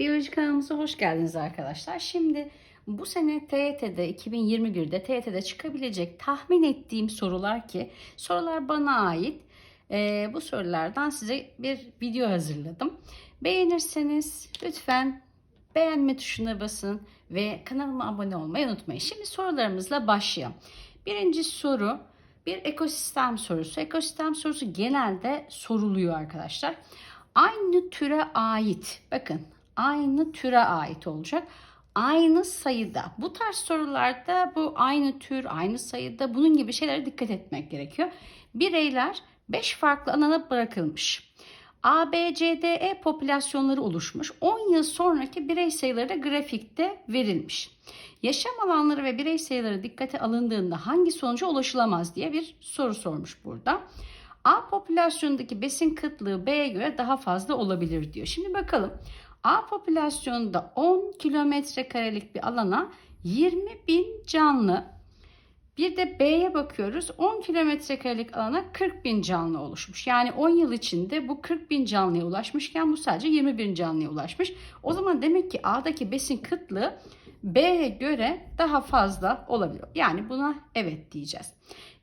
Biyoloji kanalımıza hoş geldiniz arkadaşlar. Şimdi bu sene TYT'de 2021'de TYT'de çıkabilecek tahmin ettiğim sorular ki sorular bana ait. Ee, bu sorulardan size bir video hazırladım. Beğenirseniz lütfen beğenme tuşuna basın ve kanalıma abone olmayı unutmayın. Şimdi sorularımızla başlayalım. Birinci soru bir ekosistem sorusu. Ekosistem sorusu genelde soruluyor arkadaşlar. Aynı türe ait, bakın aynı türe ait olacak. Aynı sayıda. Bu tarz sorularda bu aynı tür, aynı sayıda bunun gibi şeylere dikkat etmek gerekiyor. Bireyler 5 farklı alana bırakılmış. A, B, C, D, E popülasyonları oluşmuş. 10 yıl sonraki birey sayıları da grafikte verilmiş. Yaşam alanları ve birey sayıları dikkate alındığında hangi sonuca ulaşılamaz diye bir soru sormuş burada. A popülasyonundaki besin kıtlığı B'ye göre daha fazla olabilir diyor. Şimdi bakalım. A popülasyonunda 10 kilometre karelik bir alana 20 bin canlı bir de B'ye bakıyoruz. 10 kilometre karelik alana 40 bin canlı oluşmuş. Yani 10 yıl içinde bu 40 bin canlıya ulaşmışken bu sadece 20 bin canlıya ulaşmış. O zaman demek ki A'daki besin kıtlığı B'ye göre daha fazla olabiliyor. Yani buna evet diyeceğiz.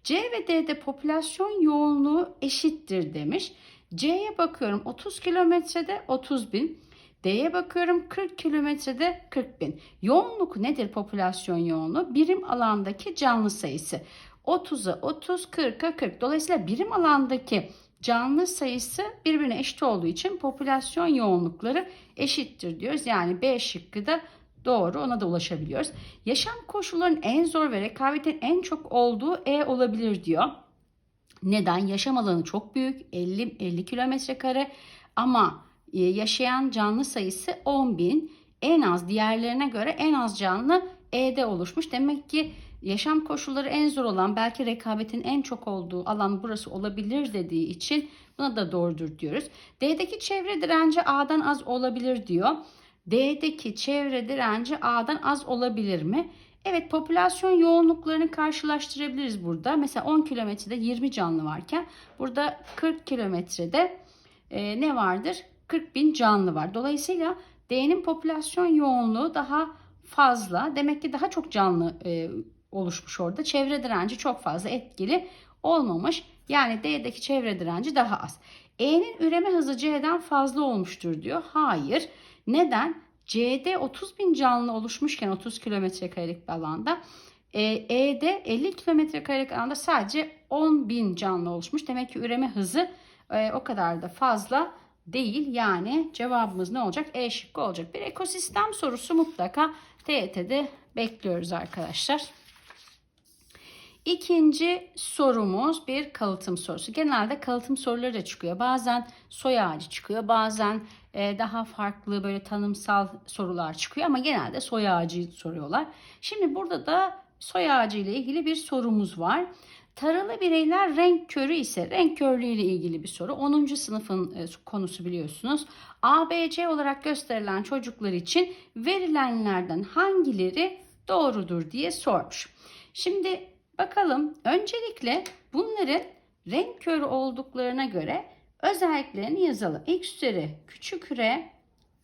C ve D'de popülasyon yoğunluğu eşittir demiş. C'ye bakıyorum 30 kilometrede 30 bin. D'ye bakıyorum 40 kilometrede 40 bin. Yoğunluk nedir popülasyon yoğunluğu? Birim alandaki canlı sayısı. 30'a 30, 40'a 40. Dolayısıyla birim alandaki canlı sayısı birbirine eşit olduğu için popülasyon yoğunlukları eşittir diyoruz. Yani B şıkkı da doğru ona da ulaşabiliyoruz. Yaşam koşullarının en zor ve rekabetin en çok olduğu E olabilir diyor. Neden? Yaşam alanı çok büyük 50, 50 kilometre kare ama yaşayan canlı sayısı 10 bin. En az diğerlerine göre en az canlı E'de oluşmuş. Demek ki yaşam koşulları en zor olan belki rekabetin en çok olduğu alan burası olabilir dediği için buna da doğrudur diyoruz. D'deki çevre direnci A'dan az olabilir diyor. D'deki çevre direnci A'dan az olabilir mi? Evet popülasyon yoğunluklarını karşılaştırabiliriz burada. Mesela 10 kilometrede 20 canlı varken burada 40 kilometrede e, ne vardır? 40 bin canlı var. Dolayısıyla D'nin popülasyon yoğunluğu daha fazla. Demek ki daha çok canlı e, oluşmuş orada. Çevre direnci çok fazla etkili olmamış. Yani D'deki çevre direnci daha az. E'nin üreme hızı C'den fazla olmuştur diyor. Hayır. Neden? C'de 30 bin canlı oluşmuşken 30 kilometre karelik bir alanda e, E'de 50 kilometre karelik alanda sadece 10 bin canlı oluşmuş. Demek ki üreme hızı e, o kadar da fazla değil. Yani cevabımız ne olacak? E şıkkı olacak. Bir ekosistem sorusu mutlaka TYT'de bekliyoruz arkadaşlar. İkinci sorumuz bir kalıtım sorusu. Genelde kalıtım soruları da çıkıyor. Bazen soy ağacı çıkıyor. Bazen e, daha farklı böyle tanımsal sorular çıkıyor. Ama genelde soy ağacı soruyorlar. Şimdi burada da soy ağacı ile ilgili bir sorumuz var. Taralı bireyler renk körü ise renk körlüğü ile ilgili bir soru. 10. sınıfın e, konusu biliyorsunuz. ABC olarak gösterilen çocuklar için verilenlerden hangileri doğrudur diye sormuş. Şimdi bakalım öncelikle bunların renk körü olduklarına göre özelliklerini yazalım. X üzeri küçük r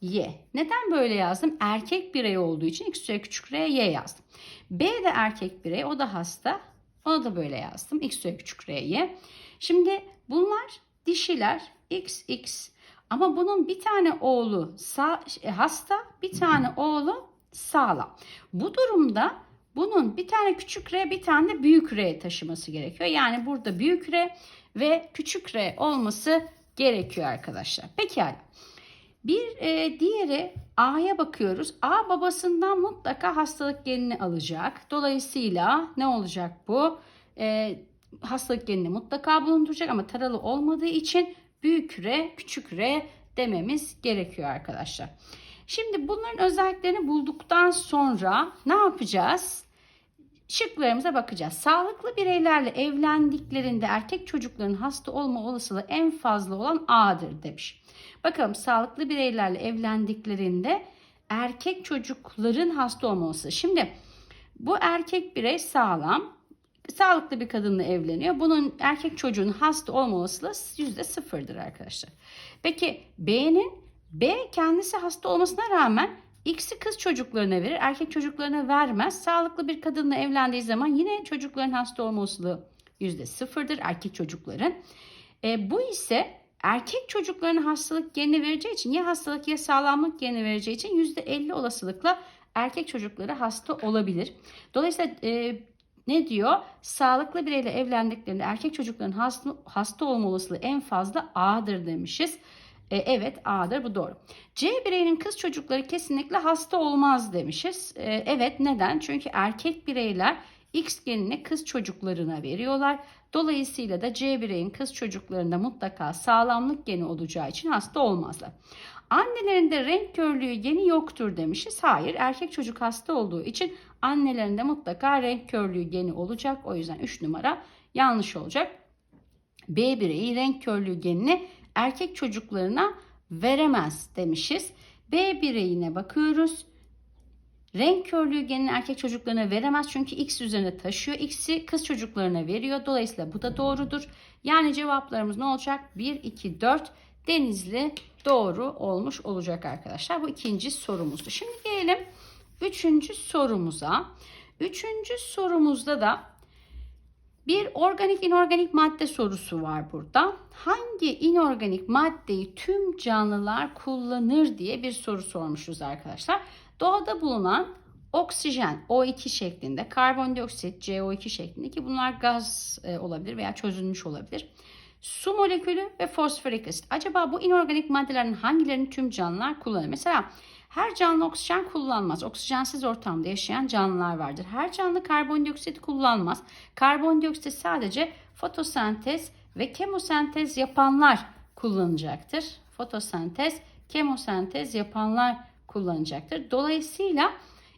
y. Neden böyle yazdım? Erkek birey olduğu için x üzeri küçük r y yazdım. B de erkek birey o da hasta. Ona da böyle yazdım. X üzeri küçük R'ye. Şimdi bunlar dişiler. X, X. Ama bunun bir tane oğlu sağ, hasta, bir tane oğlu sağlam. Bu durumda bunun bir tane küçük R, bir tane büyük R taşıması gerekiyor. Yani burada büyük R ve küçük R olması gerekiyor arkadaşlar. Pekala. Bir e, diğeri A'ya bakıyoruz. A babasından mutlaka hastalık genini alacak. Dolayısıyla ne olacak bu? E, hastalık genini mutlaka bulunduracak ama taralı olmadığı için büyük R, küçük R dememiz gerekiyor arkadaşlar. Şimdi bunların özelliklerini bulduktan sonra ne yapacağız? Şıklarımıza bakacağız. Sağlıklı bireylerle evlendiklerinde erkek çocukların hasta olma olasılığı en fazla olan A'dır demiş. Bakalım sağlıklı bireylerle evlendiklerinde erkek çocukların hasta olması. Şimdi bu erkek birey sağlam, sağlıklı bir kadınla evleniyor. Bunun erkek çocuğun hasta olma olasılığı yüzde sıfırdır arkadaşlar. Peki B'nin B kendisi hasta olmasına rağmen X'i kız çocuklarına verir, erkek çocuklarına vermez. Sağlıklı bir kadınla evlendiği zaman yine çocukların hasta olma olasılığı yüzde sıfırdır erkek çocukların. E, bu ise erkek çocuklarına hastalık genini vereceği için ya hastalık ya sağlamlık genini vereceği için yüzde elli olasılıkla erkek çocukları hasta olabilir. Dolayısıyla e, ne diyor? Sağlıklı bireyle evlendiklerinde erkek çocukların hasta, hasta olma olasılığı en fazla A'dır demişiz. E, evet A'dır bu doğru. C bireyinin kız çocukları kesinlikle hasta olmaz demişiz. E, evet neden? Çünkü erkek bireyler X genini kız çocuklarına veriyorlar. Dolayısıyla da C bireyin kız çocuklarında mutlaka sağlamlık geni olacağı için hasta olmazlar. Annelerinde renk körlüğü geni yoktur demişiz. Hayır erkek çocuk hasta olduğu için annelerinde mutlaka renk körlüğü geni olacak. O yüzden 3 numara yanlış olacak. B bireyi renk körlüğü genini erkek çocuklarına veremez demişiz. B bireyine bakıyoruz. Renk körlüğü genini erkek çocuklarına veremez çünkü X üzerine taşıyor. X'i kız çocuklarına veriyor. Dolayısıyla bu da doğrudur. Yani cevaplarımız ne olacak? 1, 2, 4 Denizli doğru olmuş olacak arkadaşlar. Bu ikinci sorumuzdu. Şimdi gelelim üçüncü sorumuza. Üçüncü sorumuzda da bir organik inorganik madde sorusu var burada. Hangi inorganik maddeyi tüm canlılar kullanır diye bir soru sormuşuz arkadaşlar. Doğada bulunan oksijen O2 şeklinde, karbondioksit CO2 şeklinde ki bunlar gaz e, olabilir veya çözülmüş olabilir. Su molekülü ve fosforik asit. Acaba bu inorganik maddelerin hangilerini tüm canlılar kullanır? Mesela her canlı oksijen kullanmaz. Oksijensiz ortamda yaşayan canlılar vardır. Her canlı karbondioksit kullanmaz. Karbondioksit sadece fotosentez ve kemosentez yapanlar kullanacaktır. Fotosentez, kemosentez yapanlar kullanacaktır. Dolayısıyla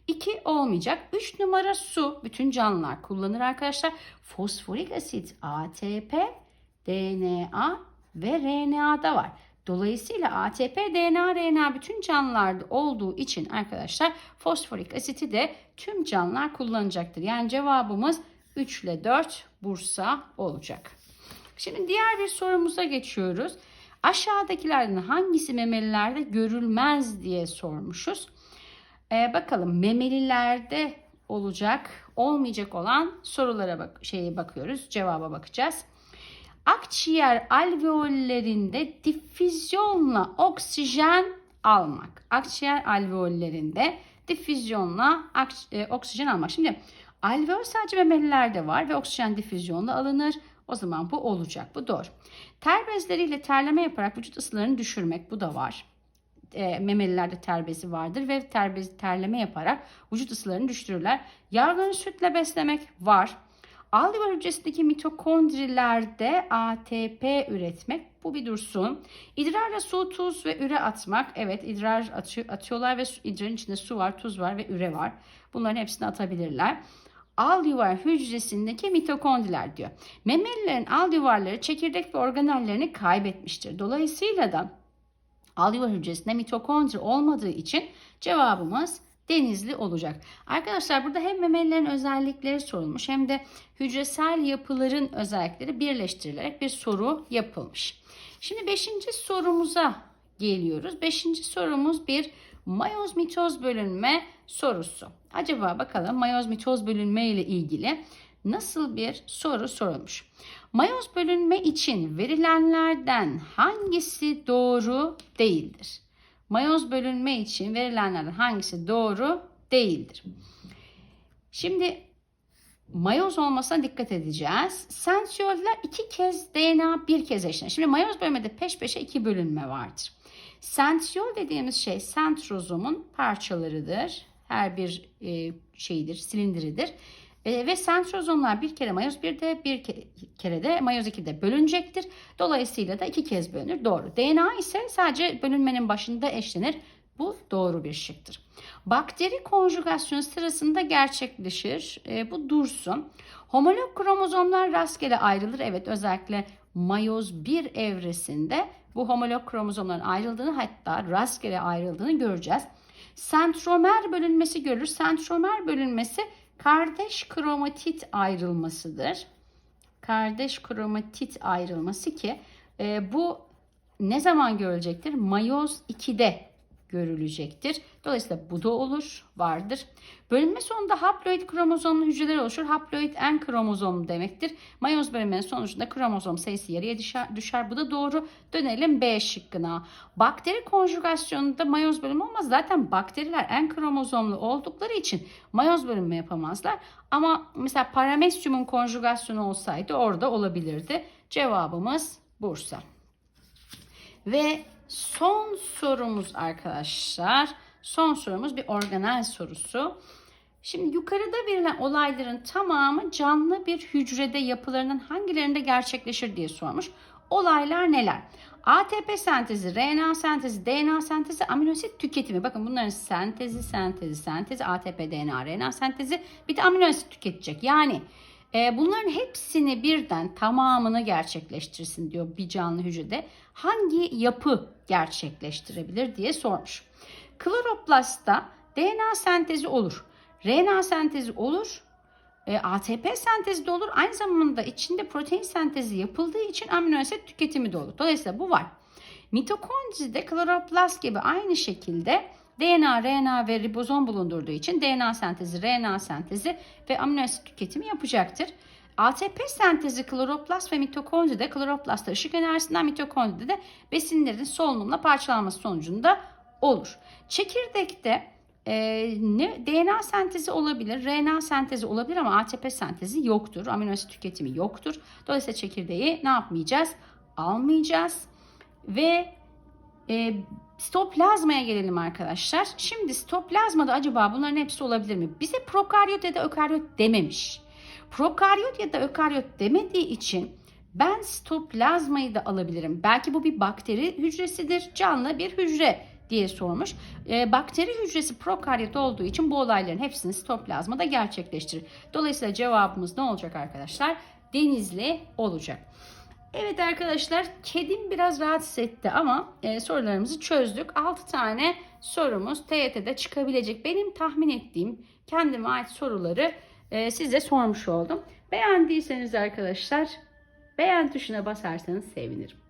2 olmayacak. 3 numara su bütün canlılar kullanır arkadaşlar. Fosforik asit ATP, DNA ve RNA'da var. Dolayısıyla ATP, DNA, RNA bütün canlılarda olduğu için arkadaşlar fosforik asiti de tüm canlılar kullanacaktır. Yani cevabımız 3 ile 4 Bursa olacak. Şimdi diğer bir sorumuza geçiyoruz. Aşağıdakilerden hangisi memelilerde görülmez diye sormuşuz. Ee, bakalım memelilerde olacak, olmayacak olan sorulara bak şeye bakıyoruz. Cevaba bakacağız. Akciğer alveollerinde difüzyonla oksijen almak. Akciğer alveollerinde difüzyonla e, oksijen almak. Şimdi alveol sadece memelilerde var ve oksijen difüzyonla alınır. O zaman bu olacak. Bu doğru. Ter bezleriyle terleme yaparak vücut ısılarını düşürmek. Bu da var. E, memelilerde ter bezi vardır ve ter bezi terleme yaparak vücut ısılarını düşürürler. Yargını sütle beslemek var. Alveol hücresindeki mitokondrilerde ATP üretmek. Bu bir dursun. İdrarla su, tuz ve üre atmak. Evet idrar atıyor, atıyorlar ve idrarın içinde su var, tuz var ve üre var. Bunların hepsini atabilirler alüvar hücresindeki mitokondriler diyor. Memelilerin alüvarları çekirdek ve organellerini kaybetmiştir. Dolayısıyla da alüvar hücresinde mitokondri olmadığı için cevabımız denizli olacak. Arkadaşlar burada hem memelilerin özellikleri sorulmuş hem de hücresel yapıların özellikleri birleştirilerek bir soru yapılmış. Şimdi 5. sorumuza geliyoruz. 5. sorumuz bir mayoz mitoz bölünme sorusu. Acaba bakalım mayoz mitoz bölünme ile ilgili nasıl bir soru sorulmuş? Mayoz bölünme için verilenlerden hangisi doğru değildir? Mayoz bölünme için verilenlerden hangisi doğru değildir? Şimdi mayoz olmasına dikkat edeceğiz. Sensiyoller iki kez DNA bir kez eşlenir. Şimdi mayoz bölmede peş peşe iki bölünme vardır. Sentriyol dediğimiz şey sentrozomun parçalarıdır. Her bir e, şeydir, silindiridir. E, ve sentrozomlar bir kere mayoz 1'de bir kere de mayoz 2'de bölünecektir. Dolayısıyla da iki kez bölünür. Doğru. DNA ise sadece bölünmenin başında eşlenir. Bu doğru bir şıktır. Bakteri konjugasyon sırasında gerçekleşir. E, bu dursun. Homolog kromozomlar rastgele ayrılır. Evet özellikle mayoz 1 evresinde bu homolog kromozomların ayrıldığını hatta rastgele ayrıldığını göreceğiz. Sentromer bölünmesi görülür. Sentromer bölünmesi kardeş kromatit ayrılmasıdır. Kardeş kromatit ayrılması ki e, bu ne zaman görülecektir? Mayoz 2'de görülecektir. Dolayısıyla bu da olur, vardır. Bölünme sonunda haploid kromozomlu hücreler oluşur. Haploid en kromozom demektir. Mayoz bölünmenin sonucunda kromozom sayısı yarıya düşer, düşer. Bu da doğru. Dönelim B şıkkına. Bakteri konjugasyonunda mayoz bölünme olmaz. Zaten bakteriler en kromozomlu oldukları için mayoz bölünme yapamazlar. Ama mesela paramesyumun konjugasyonu olsaydı orada olabilirdi. Cevabımız Bursa. Ve son sorumuz arkadaşlar. Son sorumuz bir organel sorusu. Şimdi yukarıda verilen olayların tamamı canlı bir hücrede yapılarının hangilerinde gerçekleşir diye sormuş. Olaylar neler? ATP sentezi, RNA sentezi, DNA sentezi, aminoasit tüketimi. Bakın bunların sentezi, sentezi, sentezi, ATP, DNA, RNA sentezi bir de aminoasit tüketecek. Yani bunların hepsini birden tamamını gerçekleştirsin diyor bir canlı hücrede. Hangi yapı gerçekleştirebilir diye sormuş. Kloroplastta DNA sentezi olur. RNA sentezi olur. E, ATP sentezi de olur. Aynı zamanda içinde protein sentezi yapıldığı için amino asit tüketimi de olur. Dolayısıyla bu var. Mitokondride kloroplast gibi aynı şekilde DNA, RNA ve ribozom bulundurduğu için DNA sentezi, RNA sentezi ve amino asit tüketimi yapacaktır. ATP sentezi kloroplast ve mitokondride kloroplastta ışık enerjisinden mitokondride de besinlerin solunumla parçalanması sonucunda olur. Çekirdekte e, ne DNA sentezi olabilir, RNA sentezi olabilir ama ATP sentezi yoktur. Amino asit tüketimi yoktur. Dolayısıyla çekirdeği ne yapmayacağız? Almayacağız. Ve e, Sitoplazmaya gelelim arkadaşlar. Şimdi sitoplazmada acaba bunların hepsi olabilir mi? Bize prokaryot ya da ökaryot dememiş. Prokaryot ya da ökaryot demediği için ben sitoplazmayı da alabilirim. Belki bu bir bakteri hücresidir, canlı bir hücre diye sormuş. E, bakteri hücresi prokaryot olduğu için bu olayların hepsini sitoplazmada gerçekleştirir. Dolayısıyla cevabımız ne olacak arkadaşlar? Denizli olacak. Evet arkadaşlar kedim biraz rahatsız etti ama e, sorularımızı çözdük. 6 tane sorumuz TYT'de çıkabilecek. Benim tahmin ettiğim kendime ait soruları e, size sormuş oldum. Beğendiyseniz arkadaşlar beğen tuşuna basarsanız sevinirim.